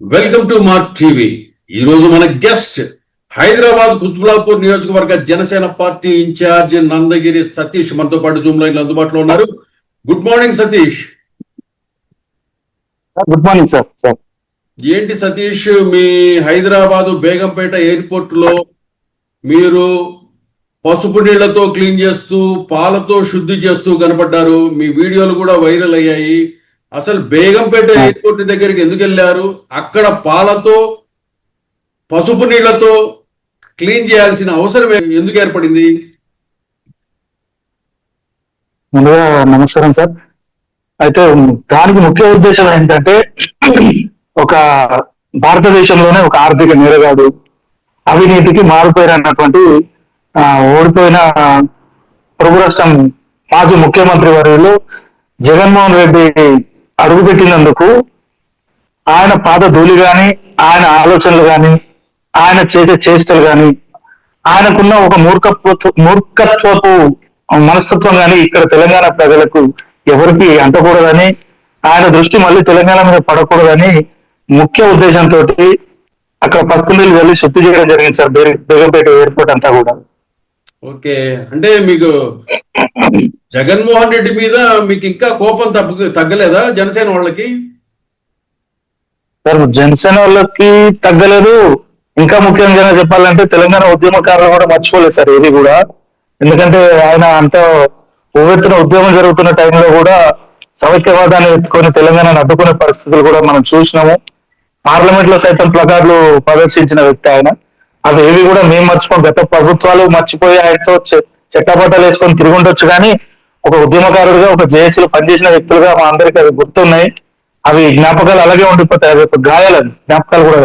Welcome to mark TV. ఈ రోజు మన గెస్ట్ హైదరాబాద్ కుత్బులాపూర్ నియోజకవర్గ Janasena party in charge Nandagiri Satish మనతో పాటు జూమ్ లైన్ అందుబాటులో ఉన్నారు. Good morning Satish. Good morning sir sir ఏంటి సతీష్ మీ హైదరాబాదు బేగంపేట ఎయిర్పోర్ట్లో మీరు పసుపు నీళ్ళతో క్లీన్ చేస్తూ పాలతో శుద్ధి చేస్తూ కనపడ్డారు. మీ వీడియోలు కూడా వైరల్ అయ్యాయి. అసలు బేగంపేట ఎయిర్పోర్ట్ దగ్గరికి ఎందుకు వెళ్ళారు? అక్కడ పాలతో పసుపు నీళ్ళతో క్లీన్ చేయాల్సిన అవసరం ఎందుకు ఏర్పడింది? ముందుగా నమస్కారం సార్. అయితే దానికి ముఖ్య ఉద్దేశం ఏంటంటే ఒక భారతదేశంలోనే ఒక ఆర్థిక నేరగాడు అవినీతికి మారిపోయినటువంటి ఆ, ఓడిపోయిన ప్రభు రాష్ట్రం మాజీ ముఖ్యమంత్రి వర్యులు జగన్మోహన్ రెడ్డి అడుగుపెట్టినందుకు ఆయన పాద ధూళి గాని ఆయన ఆలోచనలు గాని ఆయన చేసే చేష్టలు గాని ఆయనకున్న ఒక మూర్ఖత్వ మూర్ఖత్వపు మనస్తత్వం గాని ఇక్కడ తెలంగాణ ప్రజలకు ఎవరికి అంటకూడదని ఆయన దృష్టి మళ్ళీ తెలంగాణ మీద పడకూడదని ముఖ్య ఉద్దేశంతో అక్కడ పక్కన వెళ్ళి శుద్ధి చేయడం జరిగింది సార్ బే- బేగంపేట ఎయిర్పోర్ట్ అంతా కూడా. ఓకే. అంటే మీకు జగన్మోహన్ రెడ్డి మీద మీకు ఇంకా కోపం తగ్గ తగ్గలేదా జనసేన వాళ్ళకి? సార్ జనసేన వాళ్ళకి తగ్గలేదు. ఇంకా ముఖ్యంగా చెప్పాలంటే తెలంగాణ ఉద్యమకారులు కూడా మర్చిపోలేదు సార్ ఇది కూడా. ఎందుకంటే ఆయన అంత ఉవ్వెత్తున ఉద్యమం జరుగుతున్న టైంలో కూడా సమైక్యవాదాన్ని ఎత్తుకొని తెలంగాణను అడ్డుకునే పరిస్థితులు కూడా మనం చూసినాము. పార్లమెంట్లో సైతం ప్లకార్డులు ప్రదర్శించిన వ్యక్తి ఆయన. అవి ఏవి కూడా మేము మర్చిపోం. గత ప్రభుత్వాలు మర్చిపోయి ఆయనతో చె- వేసుకొని తిరిగి ఉండొచ్చు కానీ ఒక ఉద్యమకారుడిగా ఒక జేఏసీలో పనిచేసిన వ్యక్తులుగా మా అందరికీ అవి గుర్తున్నాయి. అవి జ్ఞాపకాలు అలాగే ఉండిపోతాయి. అవి ఒక గాయాలు జ్ఞాపకాలు కూడా